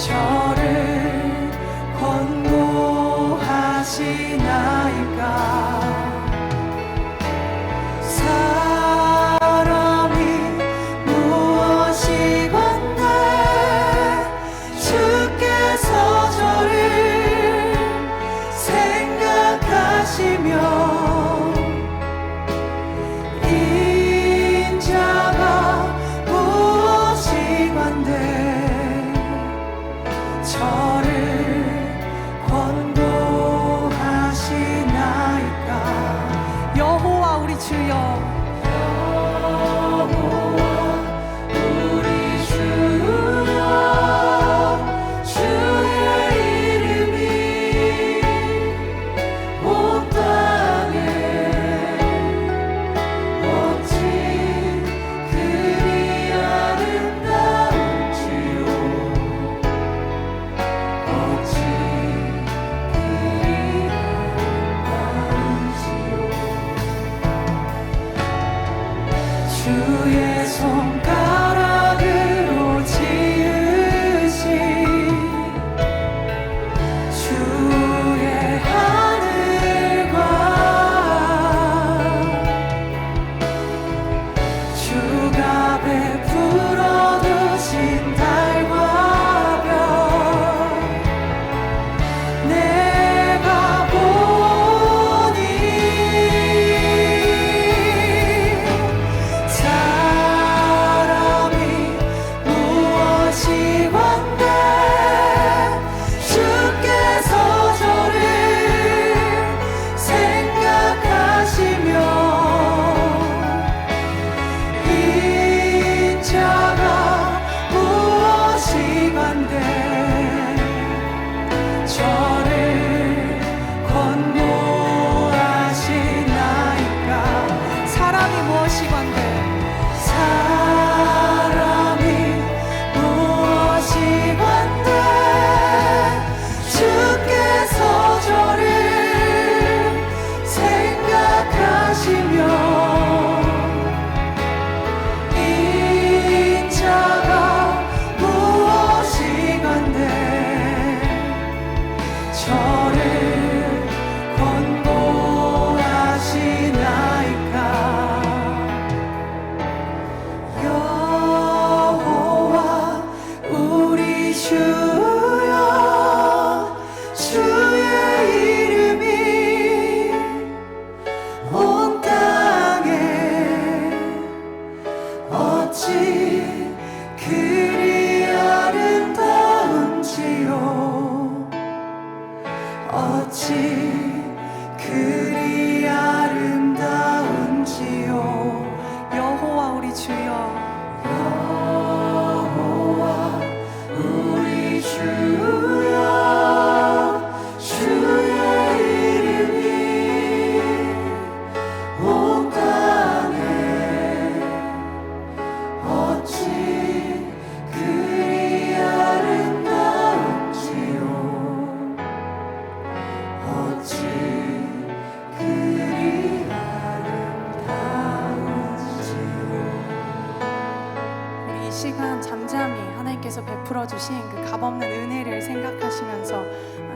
저를 권고하시나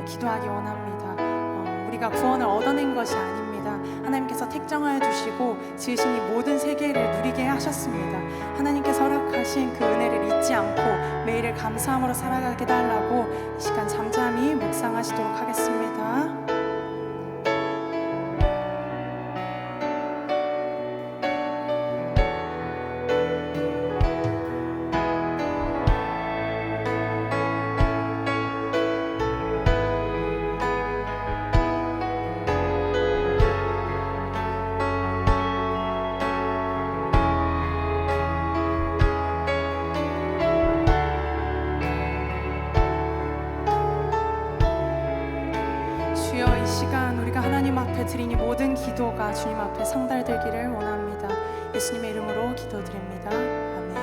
기도하기 원합니다. 어, 우리가 구원을 얻어낸 것이 아닙니다. 하나님께서 택정하여 주시고 지으신 이 모든 세계를 누리게 하셨습니다. 하나님께서 허락하신 그 은혜를 잊지 않고 매일을 감사함으로 살아가게 달라고 이 시간 잠잠히 묵상하시도록 하겠습니다. 기도가 주님 앞에 상달되기를 원합니다. 예수님의 이름으로 기도드립니다. 아멘.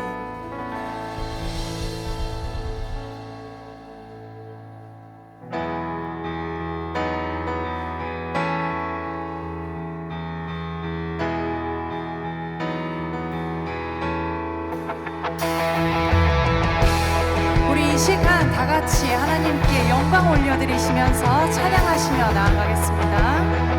우리 이 시간 다 같이 하나님께 영광 올려드리시면서 찬양하시며 나아가겠습니다.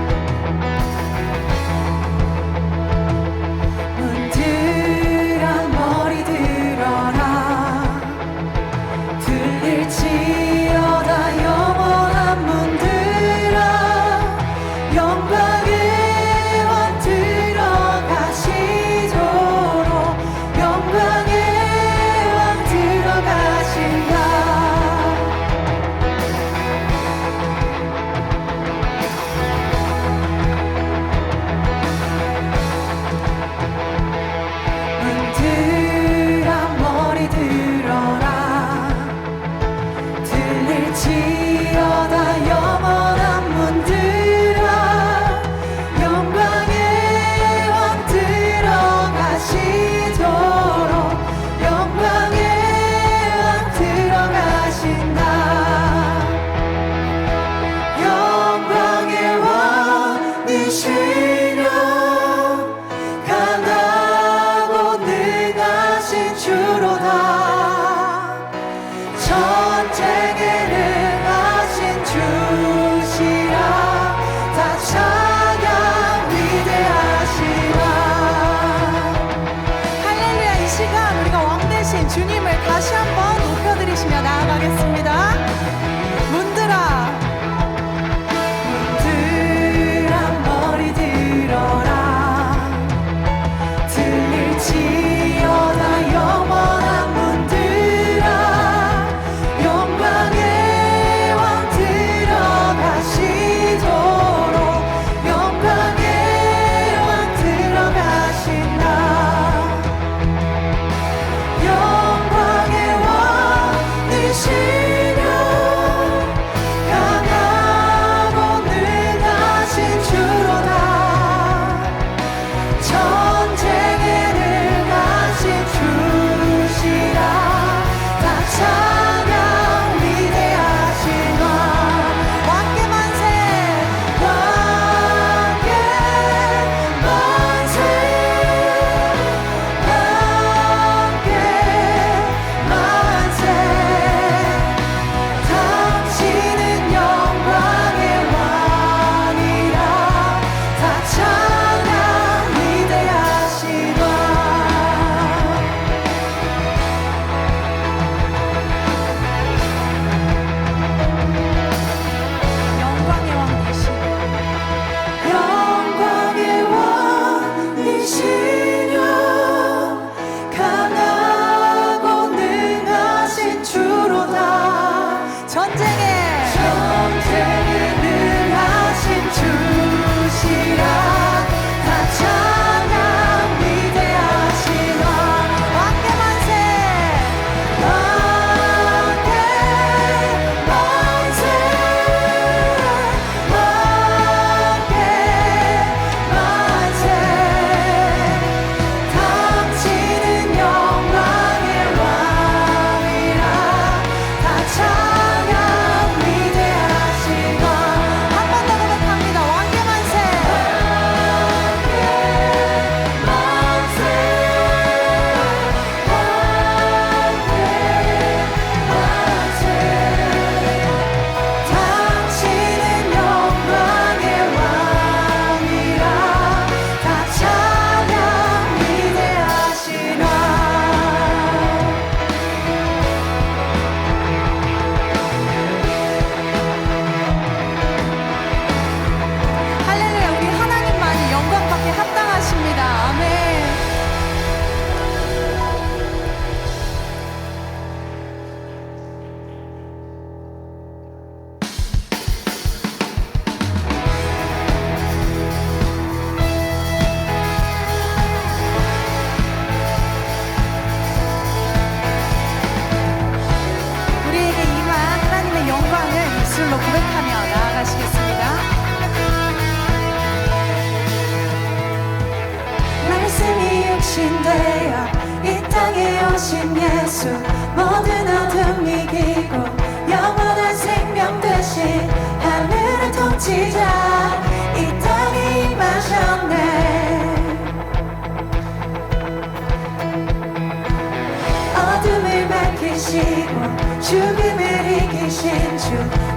죽음을 이기신 주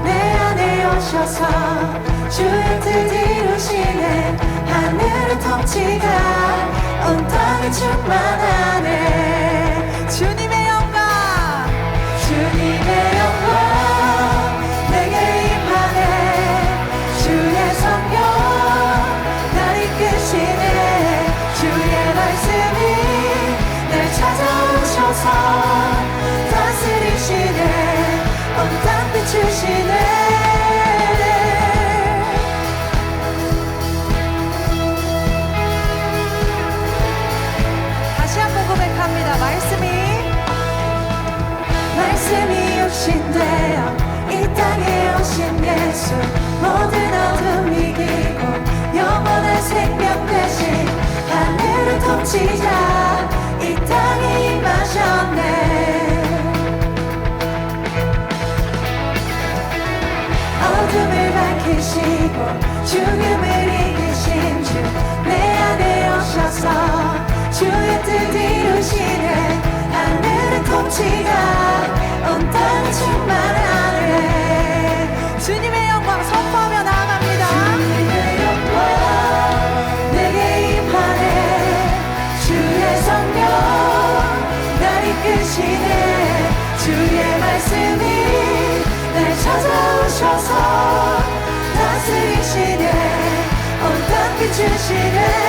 내 안에 오셔서 주의 뜻 이루시네. 하늘의 통치가 온 땅에 충만하네. 주님의 주님의 예수 모든 어둠 이기고 영원한 생명 되신 하늘의 통치자. 이 땅에 임하셨네. 어둠을 밝히시고 죽음을 이기신 주 내 안에 오셔서 주의 뜻 이루시네. 하늘의 통치가 온 땅에 충만하네 비추시네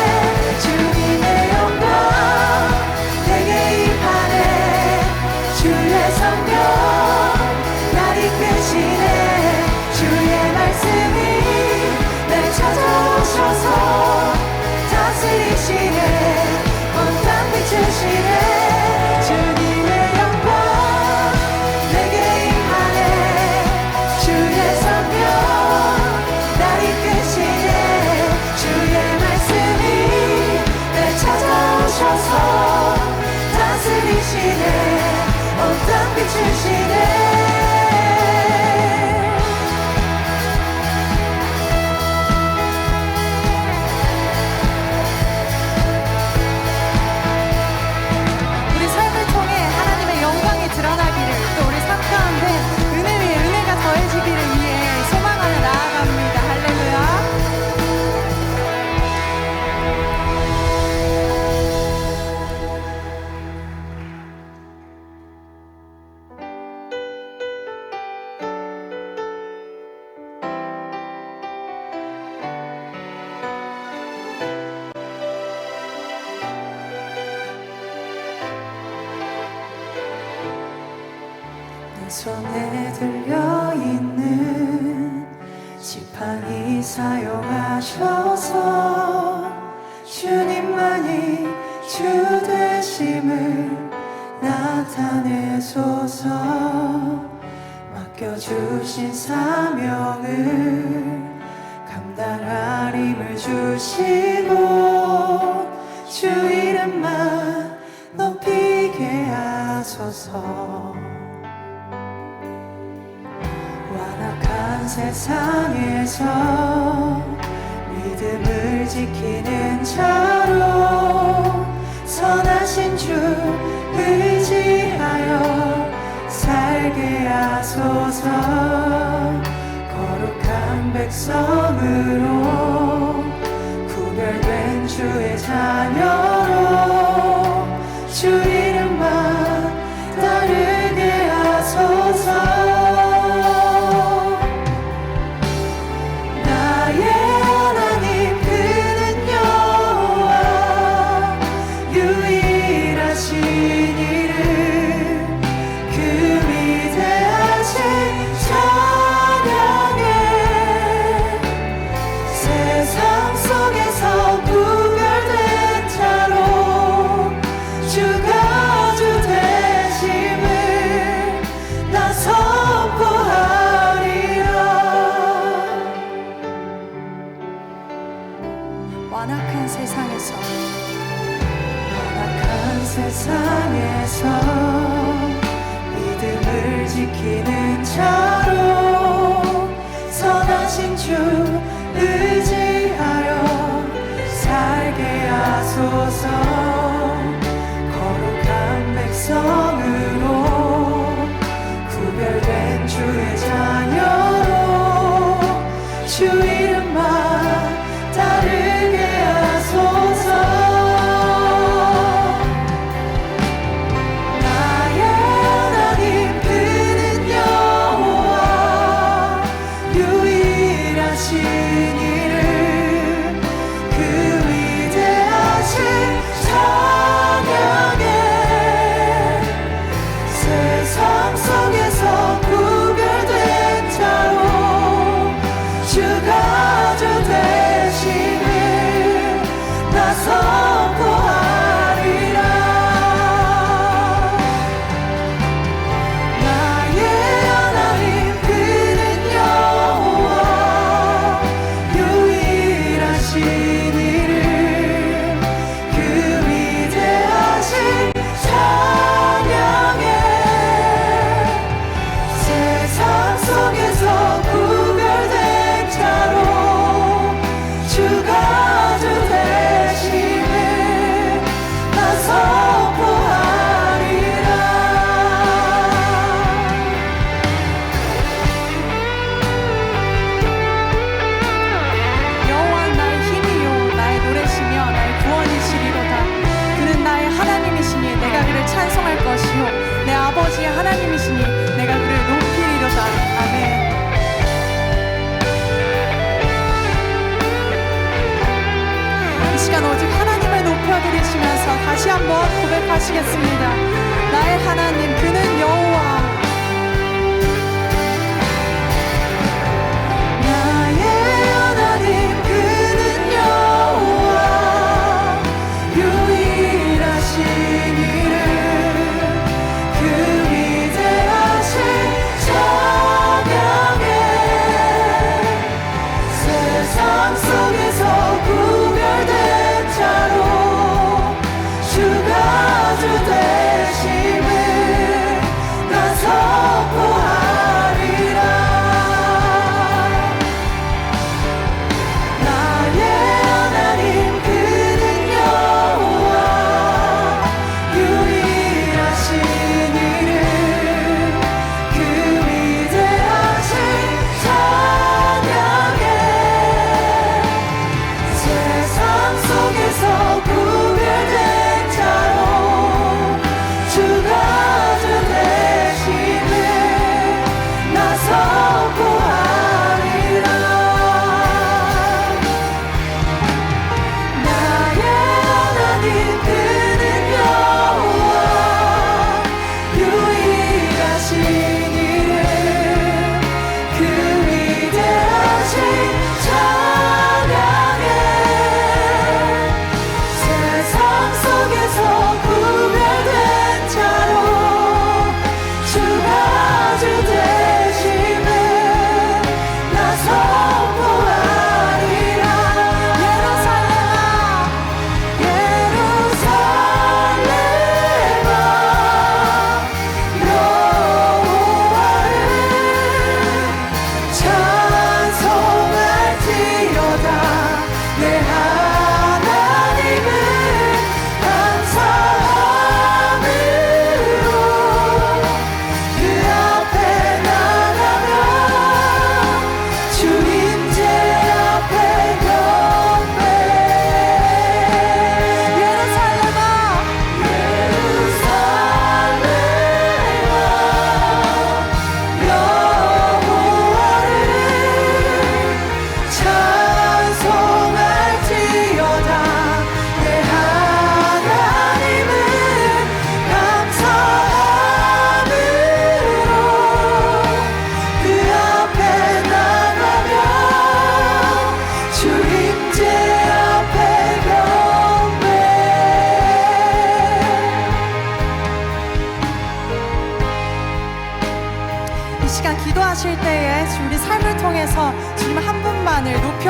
내 손에 들려있는 지팡이 사용하셔서 주님만이 주 되심을 나타내소서. 맡겨주신 사명을 감당할 힘을 주시고 주 이름만 높이게 하소서 세상에서 믿음을 지키는 자로 선하신 주 의지하여 살게 하소서. 거룩한 백성으로 구별된 주의 자녀로 주이 주 의지하여 살게 하소서.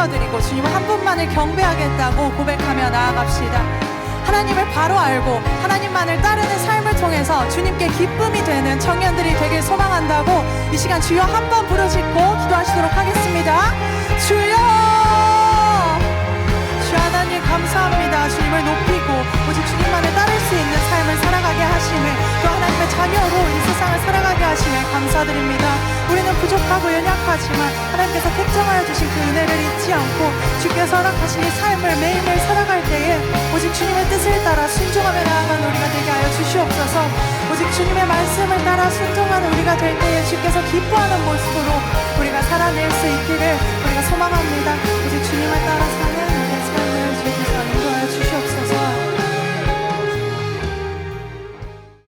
세워드리고 주님을 한 분만을 경배하겠다고 고백하며 나아갑시다. 하나님을 바로 알고 하나님만을 따르는 삶을 통해서 주님께 기쁨이 되는 청년들이 되길 소망한다고 이 시간 주여 한 번 부르짖고 기도하시도록 하겠습니다. 주여! 감사합니다. 주님을 높이고 오직 주님만을 따를 수 있는 삶을 살아가게 하심을 또 하나님의 자녀로 이 세상을 살아가게 하심을 감사드립니다. 우리는 부족하고 연약하지만 하나님께서 택정하여 주신 그 은혜를 잊지 않고 주께서 허락하신 이 삶을 매일매일 살아갈 때에 오직 주님의 뜻을 따라 순종하며 나아가는 우리가 되게 하여 주시옵소서 오직 주님의 말씀을 따라 순종하는 우리가 될 때에 주께서 기뻐하는 모습으로 우리가 살아낼 수 있기를